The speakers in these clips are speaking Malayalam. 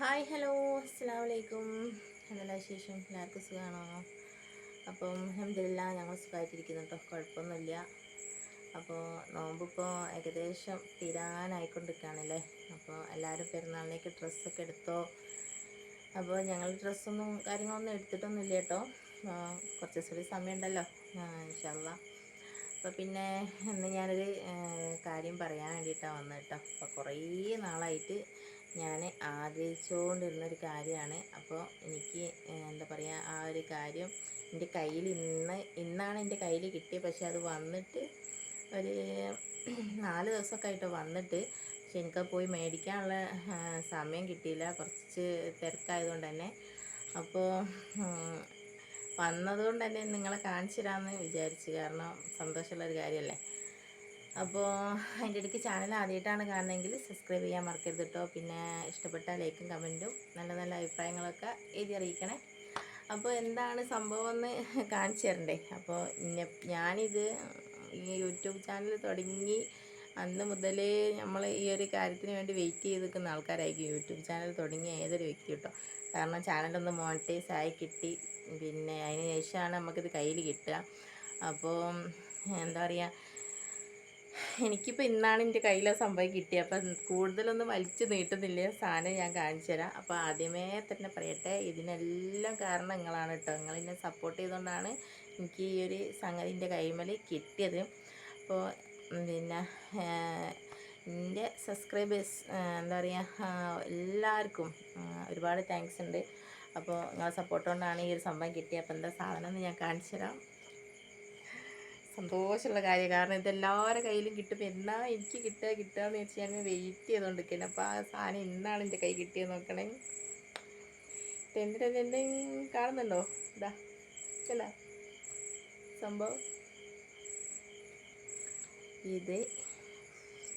ഹായ് ഹലോ അസ്സാം വലൈക്കും എന്തെല്ലാം വിശേഷം? എല്ലാവർക്കും സുഖമാണോ അപ്പം അഹമ്മദില്ല ഞങ്ങൾ സുഖമായിട്ടിരിക്കുന്നു കേട്ടോ കുഴപ്പമൊന്നുമില്ല. അപ്പോൾ നോമ്പിപ്പോൾ ഏകദേശം തീരാനായിക്കൊണ്ടിരിക്കുകയാണല്ലേ? അപ്പോൾ എല്ലാവരും പെരുന്നാളിലേക്ക് ഡ്രസ്സൊക്കെ എടുത്തോ? അപ്പോൾ ഞങ്ങൾ ഡ്രസ്സൊന്നും കാര്യങ്ങളൊന്നും എടുത്തിട്ടൊന്നുമില്ല കേട്ടോ കുറച്ച് ദിവസം സമയം സമയമുണ്ടല്ലോ ഇൻഷല്ല അപ്പോൾ പിന്നെ ഇന്ന് ഞാനൊരു കാര്യം പറയാൻ വേണ്ടിയിട്ടാണ് വന്നത് കേട്ടോ അപ്പോൾ കുറേ നാളായിട്ട് ഞാൻ ആഗ്രഹിച്ചുകൊണ്ടിരുന്നൊരു കാര്യമാണ്. അപ്പോൾ എനിക്ക് എന്താ പറയുക ആ ഒരു കാര്യം എന്റെ കയ്യിൽ ഇന്ന് ഇന്നാണ് എന്റെ കയ്യിൽ കിട്ടിയത് പക്ഷെ അത് വന്നിട്ട് ഒരു നാല് ദിവസമൊക്കെ ആയിട്ട് വന്നിട്ട് പക്ഷെ എനിക്ക് പോയി മേടിക്കാനുള്ള സമയം കിട്ടിയില്ല. കുറച്ച് തിരക്കായതുകൊണ്ട് തന്നെ. അപ്പോൾ വന്നതുകൊണ്ട് തന്നെ നിങ്ങളെ കാണിച്ചു തരാമെന്ന് വിചാരിച്ചു. കാരണം സന്തോഷമുള്ളൊരു കാര്യമല്ലേ? അപ്പോൾ അതിന്റെ ഇടയ്ക്ക് ചാനൽ ആദ്യമായിട്ടാണ് കാണുന്നതെങ്കിൽ സബ്സ്ക്രൈബ് ചെയ്യാൻ മറക്കരുത് കേട്ടോ. പിന്നെ ഇഷ്ടപ്പെട്ട ലൈക്കും കമന്റും നല്ല നല്ല അഭിപ്രായങ്ങളൊക്കെ എഴുതി അറിയിക്കണേ. അപ്പോൾ എന്താണ് സംഭവം എന്ന് കാണിച്ചു തരണ്ടേ. അപ്പോൾ ഞാനിത് ഈ യൂട്യൂബ് ചാനൽ തുടങ്ങി അന്ന് മുതലേ നമ്മൾ ഈ ഒരു കാര്യത്തിന് വേണ്ടി വെയിറ്റ് ചെയ്ത് നിൽക്കുന്ന ആൾക്കാരായിരിക്കും യൂട്യൂബ് ചാനൽ തുടങ്ങിയ ഏതൊരു വ്യക്തി കേട്ടോ. കാരണം ചാനലൊന്ന് മോണിറ്റൈസ് ആയി കിട്ടി. പിന്നെ അതിന് ശേഷമാണ് നമുക്കിത് കയ്യിൽ കിട്ടുക. അപ്പോൾ എന്താ പറയുക എനിക്കിപ്പോൾ ഇന്നാണ് എന്റെ കയ്യിൽ ആ സംഭവം കിട്ടിയത് അപ്പം കൂടുതലൊന്നും വലിച്ചു നീട്ടുന്നില്ല. സാധനം ഞാൻ കാണിച്ചു തരാം. അപ്പോൾ ആദ്യമേ തന്നെ പറയട്ടെ ഇതിനെല്ലാം കാരണം നിങ്ങളാണ് കേട്ടോ നിങ്ങൾ എന്നെ സപ്പോർട്ട് ചെയ്തുകൊണ്ടാണ് എനിക്ക് ഈ ഒരു സംഗതി എന്റെ കൈമൽ കിട്ടിയത്. അപ്പോൾ പിന്നെ എന്റെ സബ്സ്ക്രൈബേഴ്സ് എന്താ പറയുക എല്ലാവർക്കും ഒരുപാട് താങ്ക്സ് ഉണ്ട്. അപ്പോൾ നിങ്ങളെ സപ്പോർട്ട് കൊണ്ടാണ് ഈ ഒരു സംഭവം കിട്ടിയത് അപ്പോൾ എന്താ സാധനം എന്ന് ഞാൻ കാണിച്ചു തരാം. സന്തോഷമുള്ള കാര്യം. കാരണം ഇതെല്ലാവരുടെ കയ്യിലും കിട്ടും. എന്നാ എനിക്ക് കിട്ടുക കിട്ടുക എന്ന് വെച്ച് ഞാൻ വെയിറ്റ് ചെയ്തുകൊണ്ടിരിക്കുന്നത് അപ്പോൾ ആ സാധനം ഇന്നാണ് എന്റെ കൈ കിട്ടിയത് നോക്കണേ. ടെൻഡിന്റെ ടെൻഡൻ കാണുന്നുണ്ടോ? ഇതാ അല്ല സംഭവം. ഇത്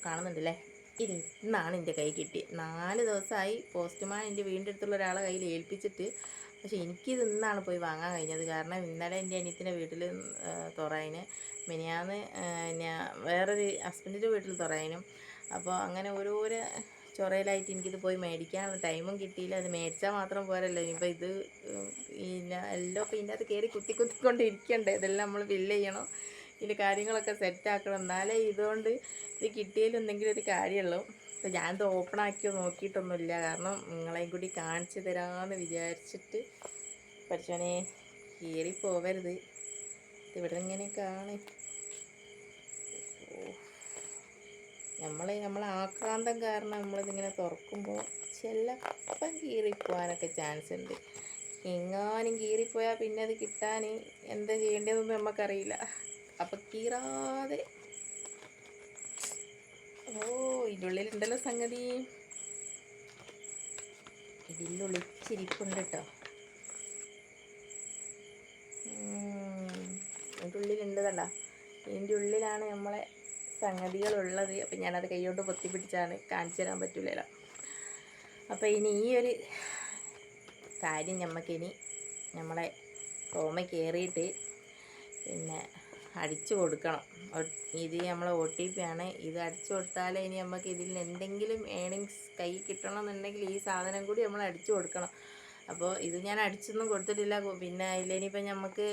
കാണുന്നുണ്ടല്ലേ? ഇന്നാണ് എന്റെ കൈ കിട്ടിയത് നാല് ദിവസമായി പോസ്റ്റ്മാൻ എന്റെ വീടിന്റെ അടുത്തുള്ള ഒരാളെ കയ്യിൽ ഏൽപ്പിച്ചിട്ട് പക്ഷെ എനിക്കിത് ഇന്നാണ് പോയി വാങ്ങാൻ കഴിഞ്ഞത്. കാരണം ഇന്നലെ എന്റെ അനിയത്തിന്റെ വീട്ടിൽ തുറയിന് മിനിയാന്ന് ഞാൻ വേറൊരു ഹസ്ബൻഡിന്റെ വീട്ടിൽ തുറയിനും. അപ്പോൾ അങ്ങനെ ഓരോരോ ചൊറയിലായിട്ട് എനിക്കിത് പോയി മേടിക്കാനുള്ള ടൈമും കിട്ടിയില്ല. അത് മേടിച്ചാൽ മാത്രം പോരല്ലോ. ഇനിയിപ്പോൾ ഇത് പിന്നെ എല്ലാം ഇപ്പോൾ ഇതിന്റെ അകത്ത് കയറി കുത്തി കുത്തിക്കൊണ്ടിരിക്കണ്ടേ? ഇതെല്ലാം നമ്മൾ ബില്ല് ചെയ്യണം. ഇതിന്റെ കാര്യങ്ങളൊക്കെ സെറ്റാക്കണം എന്നാലേ ഇതുകൊണ്ട് ഇത് കിട്ടിയാലും എന്തെങ്കിലും ഒരു കാര്യമുള്ളൂ അപ്പോൾ ഞാനിത് ഓപ്പൺ ആക്കിയോ നോക്കിയിട്ടൊന്നുമില്ല. കാരണം നിങ്ങളെയും കൂടി കാണിച്ചു തരാമെന്ന് വിചാരിച്ചിട്ട് പഠിച്ചോനെ കീറി പോവരുത്. ഇത് ഇവിടെ ഇങ്ങനെ കാണേ. നമ്മൾ നമ്മൾ ആക്രാന്തം കാരണം നമ്മളിതിങ്ങനെ തുറക്കുമ്പോൾ ചിലപ്പം കീറിപ്പോവാനൊക്കെ ചാൻസ് ഉണ്ട് എങ്ങാനും കീറിപ്പോയാൽ പിന്നെ അത് കിട്ടാൻ എന്താ ചെയ്യേണ്ടതെന്നൊന്നും നമുക്കറിയില്ല അപ്പം കീറാതെ. ഓ ഇതിന്റെ ഉള്ളിലുണ്ടല്ലോ സംഗതി. ഇതിന്റെ ഒളിച്ചിരിപ്പുണ്ട് കേട്ടോ ഇതിന്റെ ഉള്ളിലുണ്ട് കണ്ട ഉള്ളിലാണ് നമ്മളെ സംഗതികളുള്ളത്. അപ്പം ഞാനത് പൊത്തി പിടിച്ചാണ് കാണിച്ചു തരാൻ പറ്റില്ലല്ലോ അപ്പോൾ ഇനി ഈ ഒരു കാര്യം നമുക്കിനി നമ്മളെ റോമ കയറിയിട്ട് പിന്നെ അടിച്ചു കൊടുക്കണം. ഇത് നമ്മളെ ഒ ടി പി ആണ്. ഇത് അടിച്ചു കൊടുത്താലേ ഇനി നമുക്ക് ഇതിൽ നിന്ന് എന്തെങ്കിലും ഏണിങ്സ് കൈ കിട്ടണം എന്നുണ്ടെങ്കിൽ ഈ സാധനം കൂടി നമ്മൾ അടിച്ചു കൊടുക്കണം. അപ്പോൾ ഇത് ഞാൻ അടിച്ചൊന്നും കൊടുത്തിട്ടില്ല. പിന്നെ അതിലിനിയിപ്പോൾ നമുക്ക്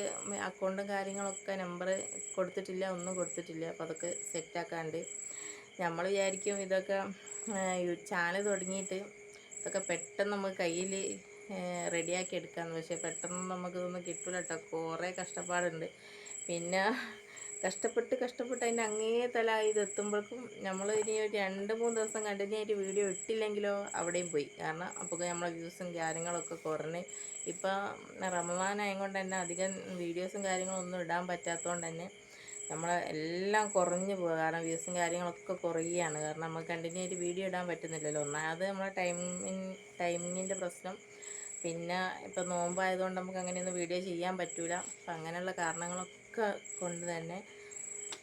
അക്കൗണ്ടും കാര്യങ്ങളൊക്കെ നമ്പർ കൊടുത്തിട്ടില്ല ഒന്നും കൊടുത്തിട്ടില്ല. അപ്പോൾ അതൊക്കെ സെറ്റാക്കാണ്ട് നമ്മൾ വിചാരിക്കും ഇതൊക്കെ ചാനൽ തുടങ്ങിയിട്ട് ഇതൊക്കെ പെട്ടെന്ന് നമുക്ക് കയ്യിൽ റെഡിയാക്കി എടുക്കാമെന്ന് പക്ഷേ പെട്ടെന്ന് നമുക്കിതൊന്നും കിട്ടില്ല കേട്ടോ കുറേ കഷ്ടപ്പാടുണ്ട്. പിന്നെ കഷ്ടപ്പെട്ട് കഷ്ടപ്പെട്ട് അതിന്റെ അങ്ങേ തല ഇത് എത്തുമ്പോഴേക്കും നമ്മൾ ഇനി ഒരു രണ്ട് മൂന്ന് ദിവസം കണ്ടിന്യൂ ആയിട്ട് വീഡിയോ ഇട്ടില്ലെങ്കിലോ അവിടെയും പോയി. കാരണം അപ്പോൾ നമ്മളെ വ്യൂസും കാര്യങ്ങളൊക്കെ കുറഞ്ഞ് ഇപ്പം റമദാനായതുകൊണ്ട് തന്നെ അധികം വീഡിയോസും കാര്യങ്ങളൊന്നും ഇടാൻ പറ്റാത്തതുകൊണ്ട് തന്നെ നമ്മളെ എല്ലാം കുറഞ്ഞു പോകുക കാരണം വ്യൂസും കാര്യങ്ങളൊക്കെ കുറയുകയാണ്. കാരണം നമുക്ക് കണ്ടിന്യൂ ആയിട്ട് വീഡിയോ ഇടാൻ പറ്റുന്നില്ലല്ലോ. ഒന്നാമത് നമ്മളെ ടൈമിൻ ടൈമിങ്ങിന്റെ പ്രശ്നം. പിന്നെ ഇപ്പം നോമ്പായതുകൊണ്ട് നമുക്ക് അങ്ങനെയൊന്നും വീഡിയോ ചെയ്യാൻ പറ്റില്ല അപ്പം അങ്ങനെയുള്ള കാരണങ്ങളൊക്കെ കൊണ്ട് തന്നെ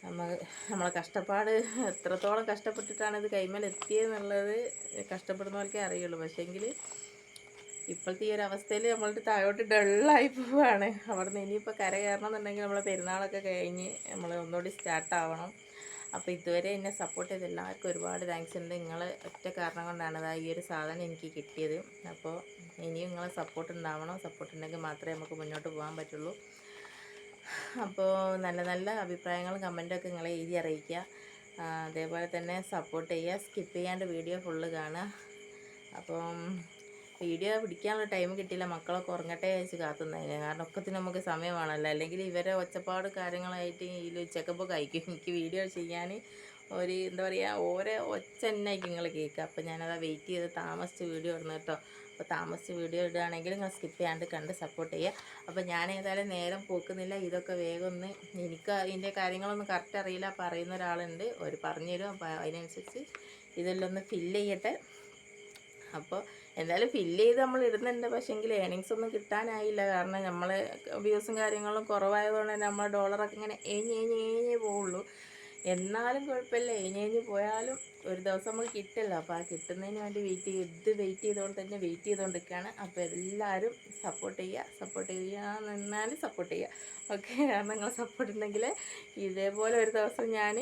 നമ്മൾ നമ്മളെ കഷ്ടപ്പാട് എത്രത്തോളം കഷ്ടപ്പെട്ടിട്ടാണ് ഇത് കൈമേൽ എത്തിയെന്നുള്ളത് കഷ്ടപ്പെടുന്നവർക്കേ അറിയുള്ളൂ. പക്ഷേങ്കിൽ ഇപ്പോഴത്തെ ഈ ഒരു അവസ്ഥയിൽ നമ്മളുടെ താഴോട്ട് ഡള്ളായി പോവാണ്. അവിടെ നിന്ന് ഇനിയിപ്പോൾ കര കയറണം എന്നുണ്ടെങ്കിൽ നമ്മളെ പെരുന്നാളൊക്കെ കഴിഞ്ഞ് നമ്മൾ ഒന്നുകൂടി സ്റ്റാർട്ടാവണം അപ്പോൾ ഇതുവരെ എന്നെ സപ്പോർട്ട് ചെയ്ത എല്ലാവർക്കും ഒരുപാട് താങ്ക്സ് ഉണ്ട്. നിങ്ങൾ ഒറ്റ കാരണം കൊണ്ടാണ് അതാ ഈ ഒരു സാധനം എനിക്ക് കിട്ടിയത്. അപ്പോൾ ഇനിയും നിങ്ങളെ സപ്പോർട്ട് ഉണ്ടാവണം. സപ്പോർട്ട് ഉണ്ടെങ്കിൽ മാത്രമേ നമുക്ക് മുന്നോട്ട് പോകാൻ പറ്റുള്ളൂ. അപ്പോൾ നല്ല നല്ല അഭിപ്രായങ്ങളും കമന്റൊക്കെ നിങ്ങളെ എഴുതി അറിയിക്കുക. അതേപോലെ തന്നെ സപ്പോർട്ട് ചെയ്യുക. സ്കിപ്പ് ചെയ്യാണ്ട് വീഡിയോ ഫുള്ള് കാണുക. അപ്പം വീഡിയോ പിടിക്കാനുള്ള ടൈം കിട്ടിയില്ല. മക്കളൊക്കെ ഉറങ്ങട്ടെ വെച്ച് കാത്തുന്നതിന്. കാരണം ഒക്കത്തിന് നമുക്ക് സമയമാണല്ലോ. അല്ലെങ്കിൽ ഇവരെ ഒച്ചപ്പാട് കാര്യങ്ങളായിട്ട് ഈ ഉച്ചക്കപ്പൊക്കെ അയക്കും എനിക്ക് വീഡിയോ ചെയ്യാൻ ഒരു എന്താ പറയുക ഓരോ ഒച്ച തന്നെയായിരിക്കും നിങ്ങൾ കേൾക്കുക. അപ്പോൾ ഞാനത് വെയിറ്റ് ചെയ്ത് താമസിച്ച് വീഡിയോ ഇടുന്നു കേട്ടോ. അപ്പോൾ താമസിച്ച് വീഡിയോ ഇടുകയാണെങ്കിൽ നിങ്ങൾ സ്കിപ്പ് ചെയ്യാണ്ട് കണ്ട് സപ്പോർട്ട് ചെയ്യുക. അപ്പോൾ ഞാൻ ഏതായാലും നേരം പോക്കുന്നില്ല. ഇതൊക്കെ വേഗം ഒന്ന് എനിക്ക് ഇതിന്റെ കാര്യങ്ങളൊന്നും കറക്റ്റ് അറിയില്ല. പറയുന്ന ഒരാളുണ്ട്. ഒരു പറഞ്ഞു തരും. അപ്പോൾ അതിനനുസരിച്ച് ഇതെല്ലാം ഒന്ന് ഫില്ല് ചെയ്യട്ടെ. അപ്പോൾ എന്തായാലും ഫില്ല് ചെയ്ത് നമ്മൾ ഇടുന്നുണ്ട്. പക്ഷേങ്കിൽ ഏണിങ്സ് ഒന്നും കിട്ടാനായില്ല. കാരണം നമ്മൾ വ്യൂസും കാര്യങ്ങളും കുറവായതുകൊണ്ട് തന്നെ നമ്മൾ ഡോളറൊക്കെ ഇങ്ങനെ ഏഞ്ഞ് ഏഞ്ഞ് ഏഞ്ഞ് പോവുള്ളൂ. എന്നാലും കുഴപ്പമില്ല. ഇനി കഴിഞ്ഞ് പോയാലും ഒരു ദിവസം നമുക്ക് കിട്ടില്ല. അപ്പോൾ ആ കിട്ടുന്നതിന് വേണ്ടി വെയിറ്റ് ചെയ്ത് വെയിറ്റ് ചെയ്തുകൊണ്ട് തന്നെ വെയിറ്റ് ചെയ്തുകൊണ്ടിരിക്കുകയാണ് അപ്പോൾ എല്ലാവരും സപ്പോർട്ട് ചെയ്യുക സപ്പോർട്ട് ചെയ്യാൻ നിന്നാലും സപ്പോർട്ട് ചെയ്യുക. ഓക്കെ കാരണം നിങ്ങൾ സപ്പോർട്ട് ഉണ്ടെങ്കിൽ ഇതേപോലെ ഒരു ദിവസം ഞാൻ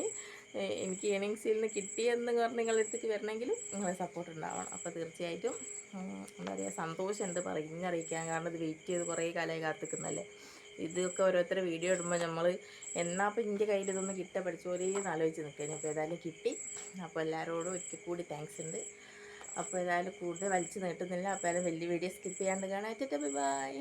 എനിക്ക് ഏണിങ്സിൽ നിന്ന് കിട്ടിയെന്ന് പറഞ്ഞ് നിങ്ങളുടെ അടുത്തേക്ക് വരണമെങ്കിൽ നിങ്ങളെ സപ്പോർട്ട് ഉണ്ടാവണം. അപ്പോൾ തീർച്ചയായിട്ടും എന്താ പറയുക സന്തോഷമുണ്ട് പറഞ്ഞറിയിക്കാൻ കാരണം ഇത് വെയിറ്റ് ചെയ്ത് കുറേ കാലമായി കാത്തിക്കുന്നല്ലേ? ഇതൊക്കെ ഓരോരുത്തർ വീഡിയോ ഇടുമ്പോൾ നമ്മൾ എന്നാൽ ഇപ്പം എന്റെ കയ്യിൽ ഇതൊന്നും കിട്ട പഠിച്ചോലേ എന്ന് ആലോചിച്ച് നിൽക്കാൻ അപ്പോൾ ഏതായാലും കിട്ടി. അപ്പോൾ എല്ലാവരോടും ഒരിക്കൽ കൂടി താങ്ക്സ് ഉണ്ട്. അപ്പോൾ ഏതായാലും കൂടുതൽ വലിച്ചു നീട്ടുന്നില്ല. അപ്പോൾ ഏതായാലും വലിയ വീഡിയോ സ്കിപ്പ് ചെയ്യാണ്ട് കാണാൻ ബൈ